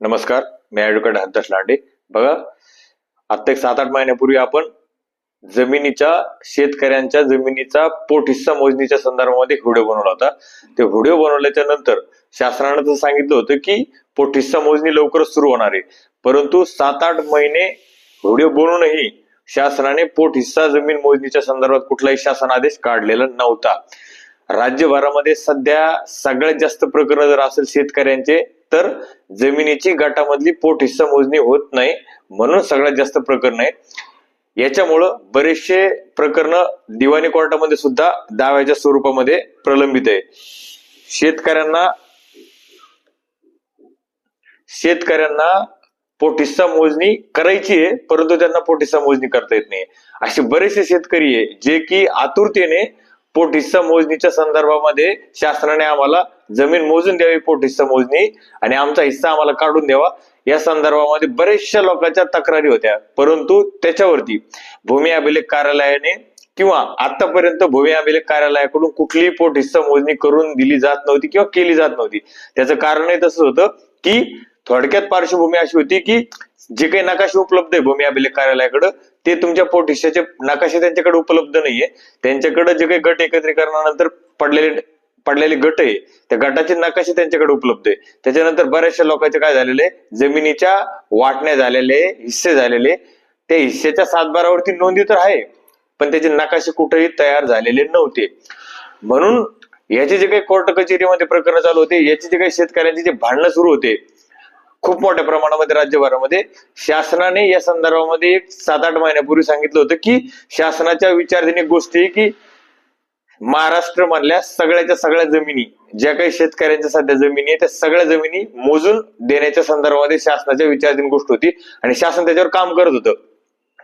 नमस्कार मी ऍडव्होकेट हंतश लांडे. बघा आता एक सात आठ महिन्यापूर्वी आपण जमिनीच्या शेतकऱ्यांच्या जमिनीचा पोट हिस्सा मोजणीच्या संदर्भामध्ये व्हिडिओ बनवला होता. ते व्हिडिओ बनवल्याच्या नंतर शासनानं तर सांगितलं होतं की पोट हिस्सा मोजणी लवकरच सुरू होणार आहे. परंतु सात आठ महिने व्हिडिओ बनवूनही शासनाने पोट हिस्सा जमीन मोजणीच्या संदर्भात कुठलाही शासन आदेश काढलेला नव्हता. राज्यभरामध्ये सध्या सगळ्यात जास्त प्रकरण जर असेल शेतकऱ्यांचे तर जमिनीची गटामधली पोट हिस्सा मोजणी होत नाही म्हणून सगळ्यात जास्त प्रकरण आहे. याच्यामुळं बरेचसे प्रकरण दिवाणी कोर्टामध्ये सुद्धा दाव्याच्या स्वरूपामध्ये प्रलंबित आहे. शेतकऱ्यांना शेतकऱ्यांना पोटिस्सा मोजणी करायची आहे परंतु त्यांना पोटिस्सा मोजणी करता येत नाही. असे बरेचसे शेतकरी आहे जे की आतुरतेने पोटिस्सा मोजणीच्या संदर्भामध्ये शासनाने आम्हाला जमीन मोजून द्यावी पोट हिस्सा मोजणी आणि आमचा हिस्सा आम्हाला काढून द्यावा. या संदर्भामध्ये बरेचशा लोकांच्या तक्रारी होत्या. परंतु त्याच्यावरती भूमी अभिलेख कार्यालयाने किंवा आतापर्यंत भूमी अभिलेख कार्यालयाकडून कुठलीही पोट हिस्सा मोजणी करून दिली जात नव्हती किंवा केली जात नव्हती. त्याचं कारणही तसंच होतं की थोडक्यात पार्श्वभूमी अशी होती की जे काही नकाशे उपलब्ध आहे भूमी अभिलेख कार्यालयाकडे ते तुमच्या पोट हिस्साचे नकाशे त्यांच्याकडे उपलब्ध नाहीये. त्यांच्याकडे जे काही गट एकत्रीकरणानंतर पडलेले पडलेले गट आहे त्या गटाचे नकाशे त्यांच्याकडे उपलब्ध आहे. त्याच्यानंतर बऱ्याचशा लोकांचे काय झालेले जमिनीच्या वाटण्या झालेले हिस्से झालेले त्या हिस्सेच्या सातबारावरती नोंदी तर आहे पण त्याचे नकाशे कुठेही तयार झालेले नव्हते. म्हणून याचे जे काही कोर्ट कचेरीमध्ये प्रकरण चालू होते याचे जे काही शेतकऱ्यांचे जे भांडणं सुरू होते खूप मोठ्या प्रमाणामध्ये राज्यभरामध्ये शासनाने या संदर्भामध्ये एक सात आठ महिन्यापूर्वी सांगितलं होतं की शासनाच्या विचारधीन गोष्टी की महाराष्ट्र मधल्या सगळ्याच्या सगळ्या जमिनी ज्या काही शेतकऱ्यांच्या सध्या जमिनी आहे त्या सगळ्या जमिनी मोजून देण्याच्या संदर्भामध्ये शासनाच्या विचारधीन गोष्ट होती आणि शासन त्याच्यावर काम करत होतं.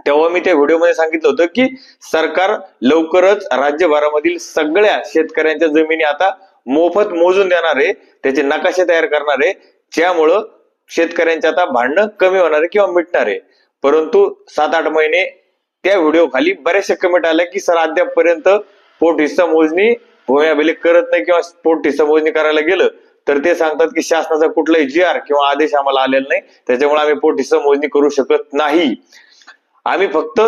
तेव्हा मी त्या व्हिडिओमध्ये सांगितलं होतं की सरकार लवकरच राज्यभरामधील सगळ्या शेतकऱ्यांच्या जमिनी आता मोफत मोजून देणार आहे त्याचे नकाशे तयार करणार आहे. ज्यामुळं शेतकऱ्यांचे आता भांडणं कमी होणार आहे किंवा मिटणार आहे. परंतु सात आठ महिने त्या व्हिडिओ खाली बऱ्याचशा कमेंट आल्या की सर अद्यापपर्यंत पोट हिस्सा मोजणी भूमी अभिलेख करत नाही किंवा पोट हिस्सा मोजणी करायला गेलं तर ते सांगतात की शासनाचा कुठलाही जी आर किंवा आदेश आम्हाला आलेला नाही. त्याच्यामुळे आम्ही पोट हिस्सा मोजणी करू शकत नाही. आम्ही फक्त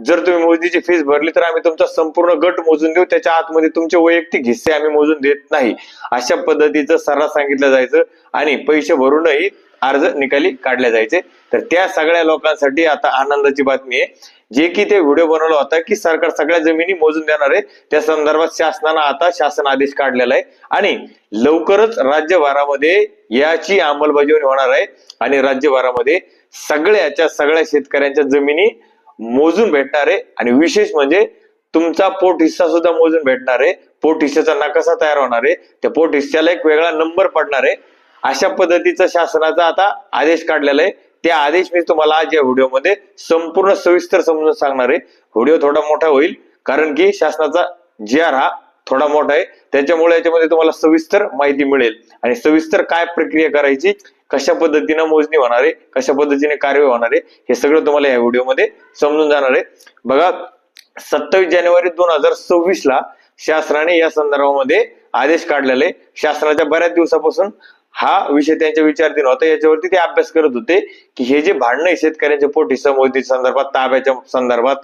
जर तुम्ही मोजणीची फीस भरली तर आम्ही तुमचा संपूर्ण गट मोजून देऊ. त्याच्या आतमध्ये तुमचे वैयक्तिक हिस्से आम्ही मोजून देत नाही. अशा पद्धतीचं सर्रास सांगितलं जायचं आणि पैसे भरूनही अर्ज निकाली काढले जायचे. तर त्या सगळ्या लोकांसाठी आता आनंदाची बातमी आहे. जे की ते व्हिडिओ बनवला होता की सरकार सगळ्या जमिनी मोजून देणार आहे. त्या संदर्भात शासनानं आता शासन आदेश काढलेला आहे. आणि लवकरच राज्यभरामध्ये याची अंमलबजावणी होणार आहे. आणि राज्यभरामध्ये सगळ्याच्या सगळ्या शेतकऱ्यांच्या जमिनी मोजून भेटणार आहे आणि विशेष म्हणजे तुमचा पोट हिस्सा सुद्धा मोजून भेटणार आहे पोट हिस्साचा नकाशा तयार होणार आहे त्या पोट हिस्साला एक वेगळा नंबर पडणार आहे अशा पद्धतीचा शासनाचा आता आदेश काढलेला आहे. त्या आदेश मी तुम्हाला आज या व्हिडिओमध्ये संपूर्ण सविस्तर समजून सांगणार आहे. व्हिडिओ थोडा मोठा होईल कारण की शासनाचा जी आर हा थोडा मोठा आहे. त्याच्यामुळे याच्यामध्ये तुम्हाला सविस्तर माहिती मिळेल. आणि सविस्तर काय प्रक्रिया करायची कशा पद्धतीनं मोजणी होणार आहे कशा पद्धतीने कार्यवाही होणार आहे हे सगळं तुम्हाला या व्हिडिओमध्ये समजून जाणार आहे. बघा सत्तावीस जानेवारी दोन हजार सव्वीस ला शासनाने या संदर्भामध्ये आदेश काढलेले आहे. शासनाच्या बऱ्याच दिवसापासून हा विषय त्यांच्या विचारधीन होता. याच्यावरती ते अभ्यास करत होते की हे जे भांडणं आहे शेतकऱ्यांच्या पोटी समोरती संदर्भात ताब्याच्या संदर्भात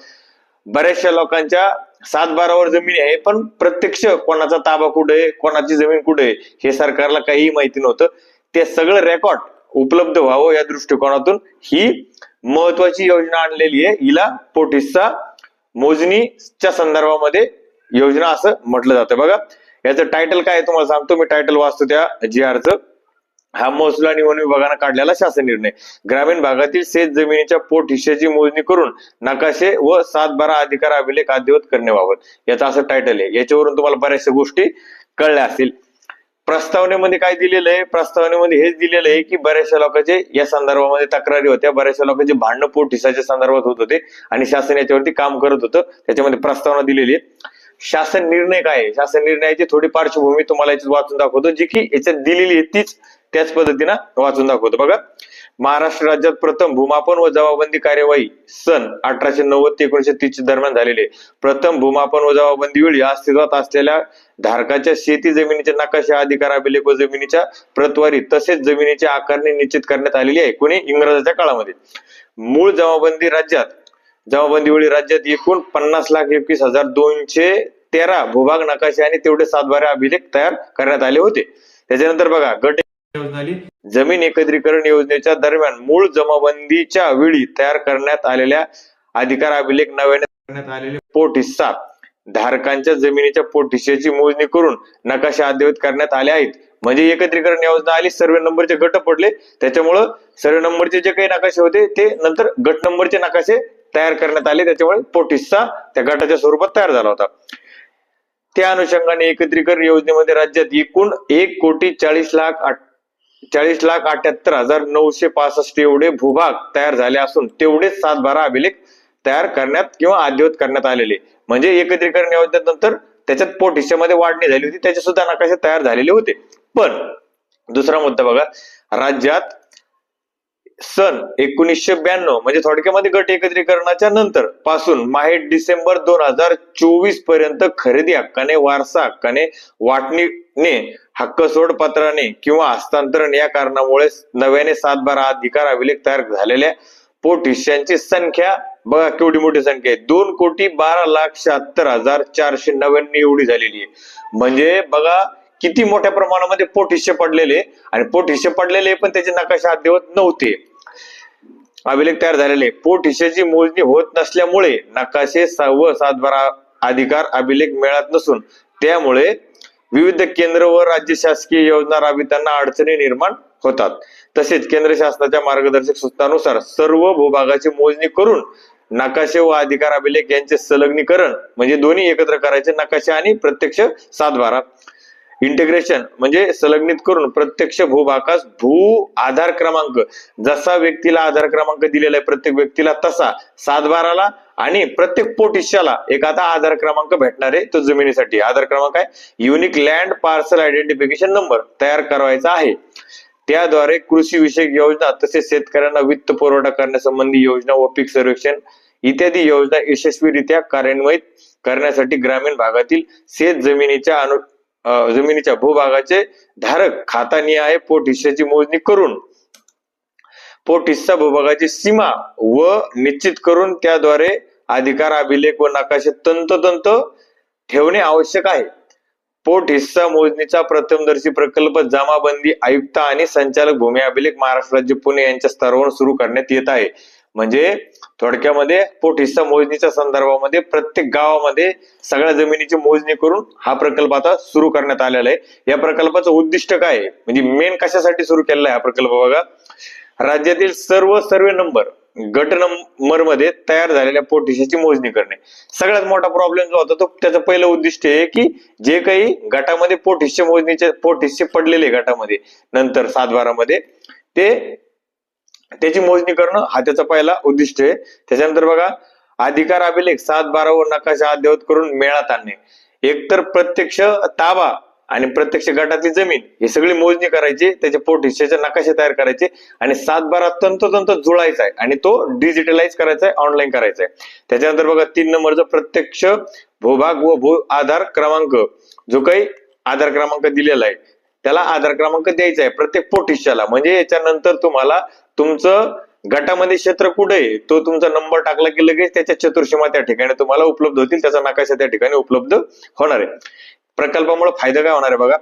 बऱ्याचशा लोकांच्या सात बारावर जमीन आहे पण प्रत्यक्ष कोणाचा ताबा कुठे आहे कोणाची जमीन कुठे आहे हे सरकारला काहीही माहिती नव्हतं. ते सगळं रेकॉर्ड उपलब्ध व्हावं या दृष्टिकोनातून ही महत्वाची योजना आणलेली आहे. हिला पोटीसचा मोजणीच्या संदर्भामध्ये योजना असं म्हटलं जातं. बघा याचं टायटल काय तुम्हाला सांगतो. मी टायटल वाचतो त्या जी आरचं हा महसूल आणि वन विभागानं काढलेला शासन निर्णय. ग्रामीण भागातील शेत जमिनीच्या पोट हिश्श्याची मोजणी करून नकाशे व सात बारा अधिकार अभिलेख अद्ययावत करण्याबाबत याचं असं टायटल आहे. याच्यावरून तुम्हाला बऱ्याचशा गोष्टी कळल्या असतील. प्रस्तावनेमध्ये काय दिलेलं आहे? प्रस्तावनेमध्ये हेच दिलेलं आहे की बऱ्याचशा लोकांचे या संदर्भामध्ये तक्रारी होत्या. बऱ्याचशा लोकांचे भांडणं पोटिसाच्या संदर्भात होत होते आणि शासन याच्यावरती काम करत होतं. त्याच्यामध्ये प्रस्तावना दिलेली आहे. शासन निर्णय काय आहे? शासन निर्णयाची थोडी पार्श्वभूमी तुम्हाला याच्यात वाचून दाखवतो. जी की याच्यात दिलेली आहे तीच त्याच पद्धतीनं वाचून दाखवतो. बघा. महाराष्ट्र राज्यात प्रथम भूमापन व जमाबंदी कार्यवाही सन अठराशे नव्वद ते एकोणीशे तीस दरम्यान झालेले प्रथम भूमापन व जमाबंदी वेळी अस्तित्वात असलेल्या धारकाच्या शेती जमिनीच्या नकाशा अधिकार अभिलेख व जमिनीच्या प्रतवारी तसेच जमिनीची आकारणी निश्चित करण्यात आलेली आहे. कोणी इंग्रजाच्या काळामध्ये मूळ जमाबंदी राज्यात जमाबंदी वेळी राज्यात एकूण पन्नास लाख एकवीस हजार दोनशे तेरा भूभाग नकाशे आणि तेवढे सातबारा अभिलेख तयार करण्यात आले होते. त्याच्यानंतर बघा गट जमीन एकत्रीकरण योजनेच्या दरम्यान मूळ जमाबंदीच्या वेळी तयार करण्यात आलेल्या अधिकार अभिलेख नव्याने करण्यात आलेले. पोट हिस्सा धारकांच्या जमिनीच्या पोट हिस्सेची मोजणी करून नकाशे अद्ययावत करण्यात आले आहेत. म्हणजे एकत्रीकरण योजना आली सर्वे नंबरचे गट पडले. त्याच्यामुळं सर्वे नंबरचे जे काही नकाशे होते ते नंतर गट नंबरचे नकाशे तयार करण्यात आले. त्याच्यामुळे पोट हिस्सा त्या गटाच्या स्वरूपात तयार झाला होता. त्या अनुषंगाने एकत्रीकरण योजनेमध्ये राज्यात एकूण एक कोटी चाळीस लाख आठ चाळीस लाख अठ्याहत्तर हजार नऊशे पासष्ट एवढे भूभाग तयार झाले असून तेवढेच सात बारा अभिलेख तयार करण्यात किंवा अद्ययावत करण्यात आलेले. म्हणजे एकत्रीकरण नंतर त्याच्यात पोट हिस्स्यामध्ये वाढणी झाली होती त्याचे सुद्धा नकाशे तयार झालेले होते. पण दुसरा मुद्दा बघा राज्यात सन एकोणीसशे ब्याण्णव म्हणजे थोडक्यामध्ये गट एकत्रीकरणाच्या नंतर पासून माहे डिसेंबर दोन हजार चोवीसपर्यंत खरेदी हक्काने वारसा हक्काने वाटणीने हक्क सोड पत्राने किंवा हस्तांतरण या कारणामुळे नव्याने सात बारा अधिकार अभिलेख तयार झालेल्या पोट संख्या बघा केवढी मोठी संख्या आहे. दोन कोटी बारा लाख शहात्तर हजार चारशे नव्याण्णव एवढी झालेली आहे. म्हणजे बघा किती मोठ्या प्रमाणामध्ये पोट हिस्से पडलेले आणि पोट हिस्से पडलेले पण त्याचे नकाशे अद्ययावत नव्हते. अभिलेख तयार झालेले. पोट हिश्याची मोजणी होत नसल्यामुळे नकाशे व सातबारा अधिकार अभिलेख मिळत नसून त्यामुळे विविध केंद्र व राज्य शासकीय योजना राबविताना अडचणी निर्माण होतात. तसेच केंद्र शासनाच्या मार्गदर्शक सूचनानुसार सर्व भूभागाची मोजणी करून नकाशे व अधिकार अभिलेख यांचे संलग्नीकरण म्हणजे दोन्ही एकत्र करायचे नकाशे आणि प्रत्यक्ष सातबारा. इंटिग्रेशन म्हणजे संलग्नित करून प्रत्यक्ष भूभागास भू आधार क्रमांक. जसा व्यक्तीला आधार क्रमांक दिलेला आहे प्रत्येक व्यक्तीला तसा. सातबाराला आणि प्रत्येक पोट हिस्साला एक आता आधार क्रमांक भेटणार आहे तो जमिनीसाठी. आधार क्रमांक आहे. Unique land parcel identification number तयार करायचा आहे. त्याद्वारे कृषी विषयक योजना तसेच शेतकऱ्यांना वित्त पुरवठा करण्यासंबंधी योजना व पीक सर्वेक्षण इत्यादी योजना यशस्वीरित्या कार्यान्वित करण्यासाठी ग्रामीण भागातील शेत जमिनीच्या अनु जमिनीच्या भूभागाचे धारक खातानी आहे पोट हिस्साची मोजणी करून. पोट हिस्सा भूभागाची सीमा व निश्चित करून त्याद्वारे अधिकार अभिलेख व नकाशे तंतोतंत ठेवणे आवश्यक आहे. पोट हिस्सा मोजणीचा प्रथमदर्शी प्रकल्प जमाबंदी आयुक्त आणि संचालक भूमी अभिलेख महाराष्ट्र राज्य पुणे यांच्या स्तरावर सुरू करण्यात येत आहे. म्हणजे थोडक्यामध्ये पोट हिस्सा मोजणीच्या संदर्भामध्ये प्रत्येक गावामध्ये सगळ्या जमिनीची मोजणी करून हा प्रकल्प आता सुरू करण्यात आलेला आहे. या प्रकल्पाचं उद्दिष्ट काय आहे? म्हणजे मेन कशासाठी सुरू केलेला आहे हा प्रकल्प बघा. राज्यातील सर्व सर्वे नंबर गट नंबरमध्ये तयार झालेल्या पोट हिस्साची मोजणी करणे. सगळ्यात मोठा प्रॉब्लेम जो होता तो त्याचं पहिलं उद्दिष्ट आहे की जे काही गटामध्ये पोट हिस्से मोजणीचे पोट हिस्से पडलेले गटामध्ये नंतर सातबारामध्ये ते त्याची मोजणी करणं हा त्याचा पहिला उद्दिष्ट आहे. त्याच्यानंतर बघा अधिकार अभिलेख सात बारा व नकाशा अद्ययावत करून मेळात आणणे. एकतर प्रत्यक्ष ताबा आणि प्रत्यक्ष गटातली जमीन हे सगळी मोजणी करायची त्याचे पोट हिस्सेचे नकाशे तयार करायचे आणि सात बारा तंतोतंत जुळायचा आहे आणि तो डिजिटलाइज करायचा आहे ऑनलाईन करायचा आहे. त्याच्यानंतर बघा तीन नंबरचा प्रत्यक्ष भूभाग व भू आधार क्रमांक. जो काही आधार क्रमांक दिलेला आहे त्याला आधार क्रमांक द्यायचा आहे प्रत्येक पोट हिस्साला म्हणजे याच्यानंतर तुम्हाला तुमचं गटामध्ये क्षेत्र कुठे आहे? तो तुमचा नंबर टाकला की लगेच त्याच्या चतुर्सीमा त्या ठिकाणी तुम्हाला उपलब्ध होतील. त्याचा नकाशा त्या ठिकाणी उपलब्ध होणार आहे. प्रकल्पामुळे फायदा काय होणार आहे बघा?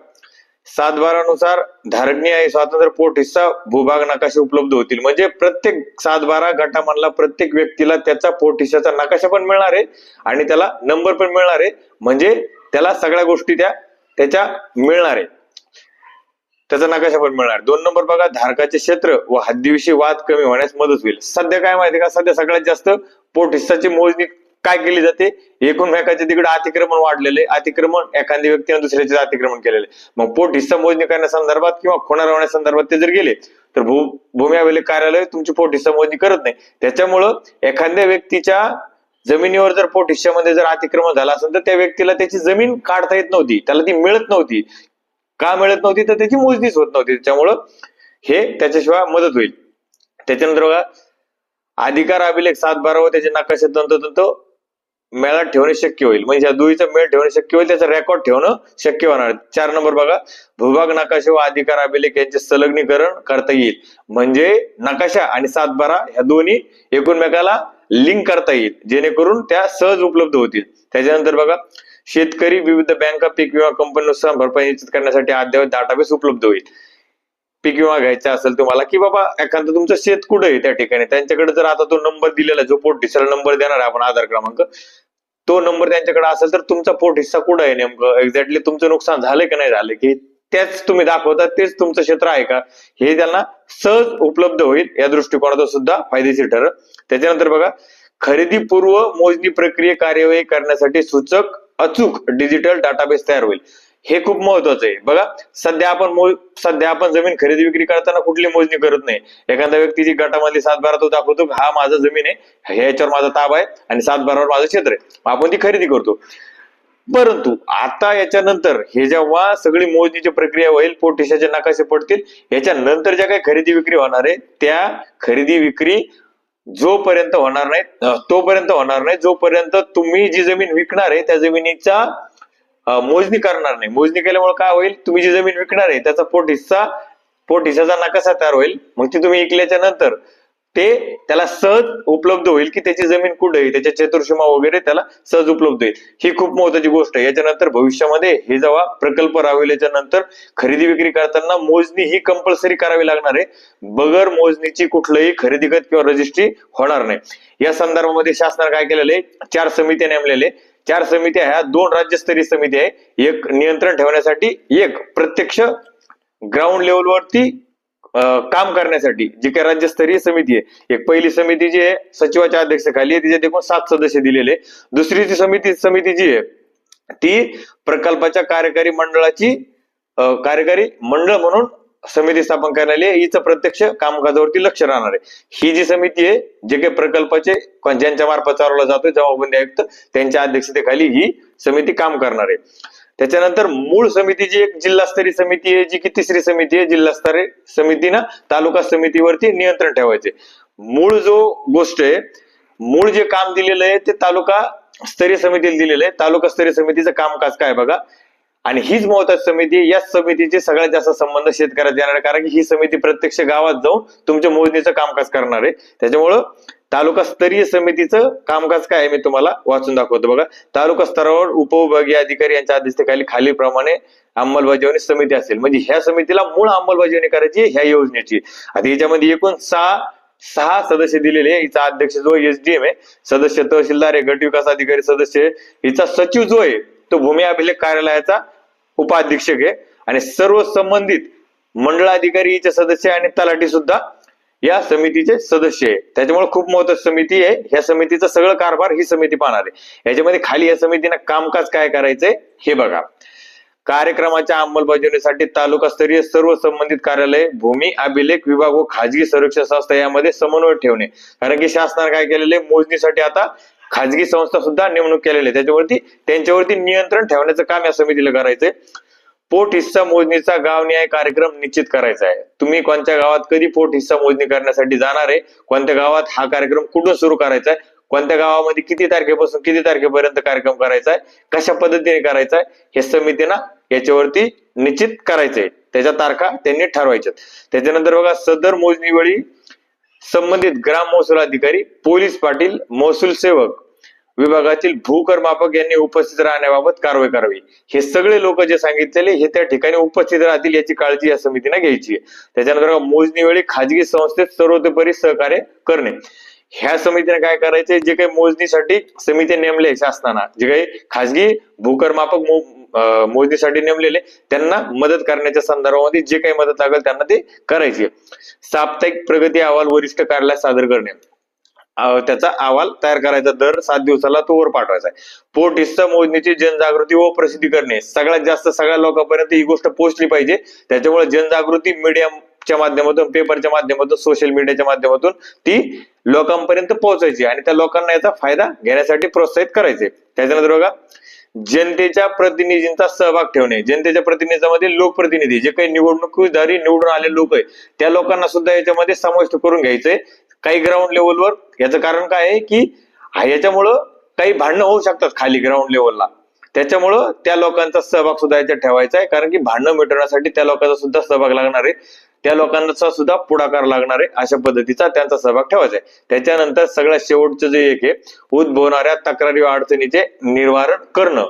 सातबारानुसार धारणीय आहे स्वातंत्र्य पोट हिस्सा भूभाग नकाशे उपलब्ध होतील. म्हणजे प्रत्येक सातबारा गटामधला प्रत्येक व्यक्तीला त्याचा पोट हिस्साचा नकाशा पण मिळणार आहे आणि त्याला नंबर पण मिळणार आहे. म्हणजे त्याला सगळ्या गोष्टी त्या त्याच्या मिळणार आहे. त्याचा नकाशा पण मिळणार. दोन नंबर बघा धारकाचे क्षेत्र व हद्दीविषयी वाद कमी होण्यास मदत होईल. सध्या काय माहिती का? सध्या सगळ्यात जास्त पोट हिस्साची मोजणी काय केली जाते? एकूणमेकाच्या तिकडे अतिक्रमण वाढलेले. अतिक्रमण एखाद्या व्यक्तीने दुसऱ्याचे अतिक्रमण केलेले. मग पोट हिस्सा मोजणी करण्यासंदर्भात किंवा खुणा होण्यासंदर्भात ते जर गेले तर भू भूमी अभिलेख कार्यालय तुमची पोट हिस्सा मोजणी करत नाही. त्याच्यामुळं एखाद्या व्यक्तीच्या जमिनीवर जर पोट हिस्सामध्ये जर अतिक्रमण झालं असेल तर त्या व्यक्तीला त्याची जमीन काढता येत नव्हती. त्याला ती मिळत नव्हती. का मिळत नव्हती? तर त्याची मोजणीच होत नव्हती. त्याच्यामुळं हे त्याच्याशिवाय मदत होईल. त्याच्यानंतर बघा अधिकार अभिलेख सात बारा व त्याचे नकाशे तंतोतंत मेळात ठेवणे शक्य होईल. म्हणजे या दुईचा मेळ ठेवणे शक्य होईल त्याचा रेकॉर्ड ठेवणं शक्य होणार. चार नंबर बघा भूभाग नकाशे व अधिकार अभिलेख यांचे संलग्नीकरण करता येईल. म्हणजे नकाशा आणि सात बारा ह्या दोन्ही एकूणमेकाला लिंक करता येईल. जेणेकरून त्या सहज उपलब्ध होतील. त्याच्यानंतर बघा शेतकरी विविध बँका पीक विमा कंपनीनुसार भरपाई निश्चित करण्यासाठी अद्ययावत डाटाबेस उपलब्ध होईल. पीक विमा घ्यायचा असेल तुम्हाला की बाबा एखादं तुमचं शेत कुठं आहे त्या ठिकाणी? त्यांच्याकडे जर आता तो नंबर दिलेला आहे, जो पोट हिस्सा नंबर देणार आहे आपण आधार क्रमांक तो नंबर त्यांच्याकडे असेल तर तुमचा पोट हिस्सा कुठं आहे नेमकं? एक्झॅक्टली तुमचं नुकसान झालंय की नाही झालं की त्याच तुम्ही दाखवता तेच तुमचं क्षेत्र आहे का? हे त्यांना सहज उपलब्ध होईल या दृष्टिकोनातून सुद्धा फायदेशीर ठरेल. त्याच्यानंतर बघा खरेदी पूर्व मोजणी प्रक्रिये कार्यवाही करण्यासाठी सूचक अचूक डिजिटल डाटाबेस तयार होईल. हे खूप महत्वाचं आहे. बघा सध्या आपण सध्या आपण जमीन खरेदी विक्री करताना कुठली मोजणी करत नाही. एखाद्या व्यक्तीची गटामधली सातबारा तो दाखवतो हा माझा जमीन आहे ह्याच्यावर माझा ताब आहे आणि सातबारावर माझं क्षेत्र आहे. आपण ती खरेदी करतो. परंतु आता याच्यानंतर हे जेव्हा सगळी मोजणीची प्रक्रिया होईल पोटिशाचे नकाशे पडतील याच्यानंतर ज्या काही खरेदी विक्री होणार आहे त्या खरेदी विक्री जोपर्यंत होणार नाही तोपर्यंत होणार नाही. जोपर्यंत तुम्ही जी जमीन विकणार आहे त्या जमिनीचा मोजणी करणार नाही. मोजणी केल्यामुळे काय होईल? तुम्ही जी जमीन विकणार आहे त्याचा पोट हिस्सा पोट हिस्साचा नकासा तयार होईल. मग ती तुम्ही विकल्याच्या नंतर ते त्याला सहज उपलब्ध होईल की त्याची जमीन कुठे आहे त्याच्या चतुर्षमा वगैरे त्याला सहज उपलब्ध होईल. ही खूप महत्वाची गोष्ट आहे. याच्यानंतर भविष्यामध्ये हे जेव्हा प्रकल्प राबविल्याच्या नंतर खरेदी विक्री करताना मोजणी ही कंपल्सरी करावी लागणार आहे. बगर मोजणीची कुठलंही खरेदी खत किंवा रजिस्ट्री होणार नाही. या संदर्भामध्ये शासनाने काय केलेलं आहे? चार समित्या नेमलेले चार समित्या ह्या दोन राज्यस्तरीय समिती आहे एक नियंत्रण ठेवण्यासाठी एक प्रत्यक्ष ग्राउंड लेवलवरती काम करण्यासाठी जी काही राज्यस्तरीय समिती आहे एक पहिली समिती जी आहे सचिवाच्या अध्यक्षाखाली आहे तिच्यात एकूण सात सदस्य दिलेले दुसरी जी समिती समिती जी आहे ती प्रकल्पाच्या कार्यकारी मंडळाची कार्यकारी मंडळ म्हणून समिती स्थापन करण्यात आली आहे. हिचं प्रत्यक्ष कामकाजावरती लक्ष राहणार आहे. ही जी समिती आहे जे काही प्रकल्पाचे ज्यांच्या मार्फत चालवला जातोय जबाबबंदी आयुक्त त्यांच्या अध्यक्षतेखाली ही समिती काम करणार आहे. त्याच्यानंतर मूळ समितीची एक जिल्हास्तरीय समिती आहे जी की तिसरी समिती आहे जिल्हास्तरीय समितीनं तालुका समितीवरती नियंत्रण ठेवायचे. मूळ जो गोष्ट आहे मूळ जे काम दिलेलं आहे ते तालुका स्तरीय समितीला दिलेलं आहे. तालुका स्तरीय समितीचं कामकाज काय बघा? आणि हीच महत्वाची समिती या याच समितीचे सगळ्यात जास्त संबंध शेतकऱ्यात येणार आहे. कारण की ही समिती प्रत्यक्ष गावात जाऊन तुमच्या मोजणीचं कामकाज करणार आहे. त्याच्यामुळं तालुका स्तरीय समितीचं कामकाज काय आहे मी तुम्हाला वाचून दाखवतो बघा. तालुका स्तरावर उपविभागीय अधिकारी यांच्या अध्यक्षतेखाली खालीलप्रमाणे अंमलबजावणी समिती असेल. म्हणजे ह्या समितीला मूळ अंमलबजावणी करायची ह्या योजनेची. आता याच्यामध्ये एकूण सहा सहा सदस्य दिलेले हिचा अध्यक्ष जो एसडीएम आहे. सदस्य तहसीलदार आहे गट विकास अधिकारी सदस्य हिचा सचिव जो आहे तो भूमी अभिलेख कार्यालयाचा उपाध्यक्षक आहे. आणि सर्व संबंधित मंडळाधिकारी हिचे सदस्य आणि तलाठी सुद्धा या समितीचे सदस्य आहे. त्याच्यामुळे खूप महत्वाची समिती आहे. या समितीचा सगळं कारभार ही समिती पाहणार आहे. याच्यामध्ये खाली या समितीनं कामकाज काय करायचंय हे बघा. कार्यक्रमाच्या अंमलबजावणीसाठी तालुकास्तरीय सर्व संबंधित कार्यालय भूमी अभिलेख विभाग व खाजगी संरक्षण संस्था यामध्ये समन्वय ठेवणे. कारण की शासनाने काय केलेले मोजणीसाठी आता खाजगी संस्था सुद्धा नेमणूक केलेली आहे. त्याच्यावरती त्यांच्यावरती नियंत्रण ठेवण्याचं काम या समितीला करायचंय. पोट हिस्सा मोजणीचा गाव न्याय कार्यक्रम निश्चित करायचा आहे. तुम्ही कोणत्या गावात कधी पोट हिस्सा मोजणी करण्यासाठी जाणार आहे? कोणत्या गावात हा कार्यक्रम कुठून सुरू करायचा आहे? कोणत्या गावामध्ये किती तारखेपासून किती तारखेपर्यंत कार्यक्रम करायचा आहे? कशा पद्धतीने करायचा आहे? हे समितीनं याच्यावरती निश्चित करायचंय त्याच्या तारखा त्यांनी ठरवायच्यात त्याच्यानंतर बघा सदर मोजणीवेळी संबंधित ग्राम महसूल अधिकारी पोलीस पाटील महसूल सेवक विभागातील भूकरमापक यांनी उपस्थित राहण्याबाबत कारवाई करावी. हे सगळे लोक जे सांगितलेले हे त्या ठिकाणी उपस्थित राहतील याची काळजी या समितीने घ्यायची आहे. त्याच्यानंतर मोजणीवेळी खाजगी संस्थेत सर्वतोपरी सहकार्य करणे. ह्या समितीने काय करायचंय? जे काही मोजणीसाठी समिती नेमले शासनानं जे काही खाजगी भूकर मापक मोजणीसाठी नेमलेले त्यांना मदत करण्याच्या संदर्भामध्ये जे काही मदत लागेल त्यांना ते करायची. साप्ताहिक प्रगती अहवाल वरिष्ठ कार्यालयात सादर करणे. त्याचा अहवाल तयार करायचा दर सात दिवसाला तो वर पाठवायचा आहे. पोट हिस्सा मोजणीची जनजागृती व प्रसिद्धी करणे. सगळ्यात जास्त सगळ्या लोकांपर्यंत ही गोष्ट पोहोचली पाहिजे. त्याच्यामुळे जनजागृती मीडियाच्या माध्यमातून पेपरच्या माध्यमातून सोशल मीडियाच्या माध्यमातून ती लोकांपर्यंत पोहोचायची आणि त्या लोकांना याचा फायदा घेण्यासाठी प्रोत्साहित करायचे. त्याच्यानंतर बघा जनतेच्या प्रतिनिधींचा सहभाग ठेवणे. जनतेच्या प्रतिनिधीमध्ये लोकप्रतिनिधी जे काही निवडणुकीधारी निवडून आलेले लोक आहे त्या लोकांना सुद्धा याच्यामध्ये समाविष्ट करून घ्यायचंय. काही ग्राउंड लेवलवर याचं कारण काय आहे की याच्यामुळं काही भांडणं होऊ शकतात खाली ग्राउंड लेवलला त्याच्यामुळं त्या लोकांचा सहभाग सुद्धा याच्यात ठेवायचा आहे. कारण की भांडणं मिटवण्यासाठी त्या लोकांचा सुद्धा सहभाग लागणार आहे. त्या लोकांचा सुद्धा पुढाकार लागणार आहे. अशा पद्धतीचा त्यांचा सहभाग ठेवायचा आहे. त्याच्यानंतर सगळ्यात शेवटचं जे एक आहे उद्भवणाऱ्या तक्रारी व अडचणीचे निवारण करणं.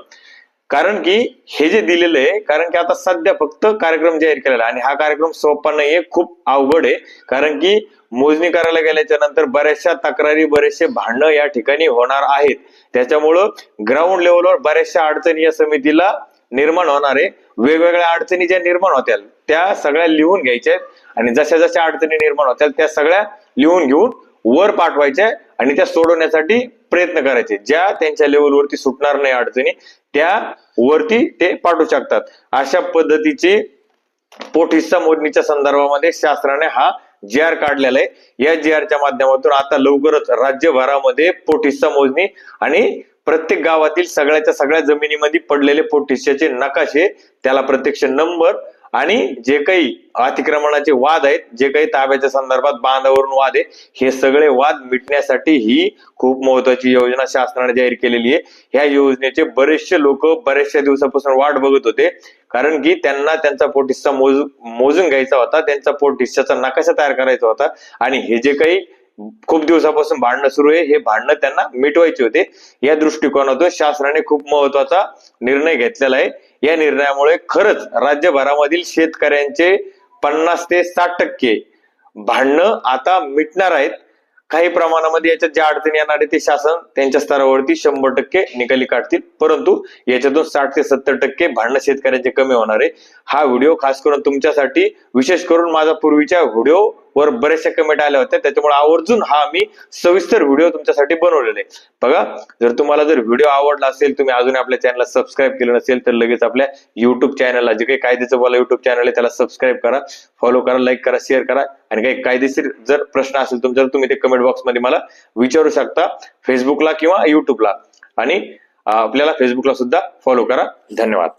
कारण की हे जे दिलेलं आहे कारण की आता सध्या फक्त कार्यक्रम जाहीर केलेला आणि हा कार्यक्रम सोपा नाहीये खूप अवघड आहे. कारण की मोजणी करायला गेल्याच्यानंतर बऱ्याचशा तक्रारी बरेचसे भांडणं या ठिकाणी होणार आहेत. त्याच्यामुळं ग्राउंड लेवलवर बऱ्याचशा अडचणी या समितीला निर्माण होणार आहे. वेगवेगळ्या अडचणी ज्या निर्माण होत्या त्या सगळ्या लिहून घ्यायच्या आहेत. आणि जशा जशा अडचणी निर्माण होत्या त्या सगळ्या लिहून घेऊन वर पाठवायच्या आणि त्या सोडवण्यासाठी प्रयत्न करायचे. ज्या त्यांच्या लेवलवरती सुटणार नाही अडचणी त्या वरती ते पाठवू शकतात. अशा पद्धतीचे पोट हिस्सा मोजणीच्या संदर्भामध्ये शास्त्राने हा जी आर काढलेला आहे. या जी आरच्या माध्यमातून आता लवकरच राज्यभरामध्ये पोट हिस्सा मोजणी आणि प्रत्येक गावातील सगळ्याच्या सगळ्या जमिनीमध्ये पडलेले पोट हिस्साचे नकाशे त्याला प्रत्यक्ष नंबर आणि जे काही अतिक्रमणाचे वाद आहेत जे काही ताब्याच्या संदर्भात बांधावरून वाद आहे हे सगळे वाद मिटण्यासाठी ही खूप महत्वाची योजना शासनाने जाहीर केलेली आहे. ह्या योजनेचे बरेचसे लोक बऱ्याचशा दिवसापासून वाट बघत होते कारण की त्यांना त्यांचा पोट हिस्सा मोज मोजून घ्यायचा होता त्यांचा पोट हिस्साचा नकाशा तयार करायचा होता आणि हे जे काही खूप दिवसापासून भांडणं सुरू आहे हे भांडणं त्यांना मिटवायचे होते. या दृष्टिकोनातून शासनाने खूप महत्त्वाचा निर्णय घेतलेला आहे. या निर्णयामुळे खरंच राज्यभरामधील शेतकऱ्यांचे पन्नास ते साठ टक्के भांडणं आता मिटणार आहेत. काही प्रमाणामध्ये याच्यात ज्या अडचणी येणार आहे ते शासन त्यांच्या स्तरावरती शंभर टक्के निकाली काढतील. परंतु याच्यातून साठ ते सत्तर टक्के भांडणं शेतकऱ्यांचे कमी होणार आहे. हा व्हिडिओ खास करून तुमच्यासाठी विशेष करून माझा पूर्वीच्या व्हिडिओ वर बऱ्याचशा कमेंट आल्या होत्या त्याच्यामुळे आवर्जून हा मी सविस्तर व्हिडिओ तुमच्यासाठी बनवलेला आहे. बघा जर तुम्हाला जर व्हिडिओ आवडला असेल तुम्ही अजून आपल्या चॅनलला सबस्क्राईब केलं नसेल तर लगेच आपल्या युट्यूब चॅनलला जे काही कायद्याचं बोला युट्यूब चॅनल आहे त्याला सबस्क्राईब करा. फॉलो करा लाईक करा शेअर करा. आणि काही कायदेशीर जर प्रश्न असेल तुमचा तर तुम्ही ते कमेंट बॉक्समध्ये मला विचारू शकता. फेसबुकला किंवा युट्यूबला आणि आपल्याला फेसबुकला सुद्धा फॉलो करा. धन्यवाद.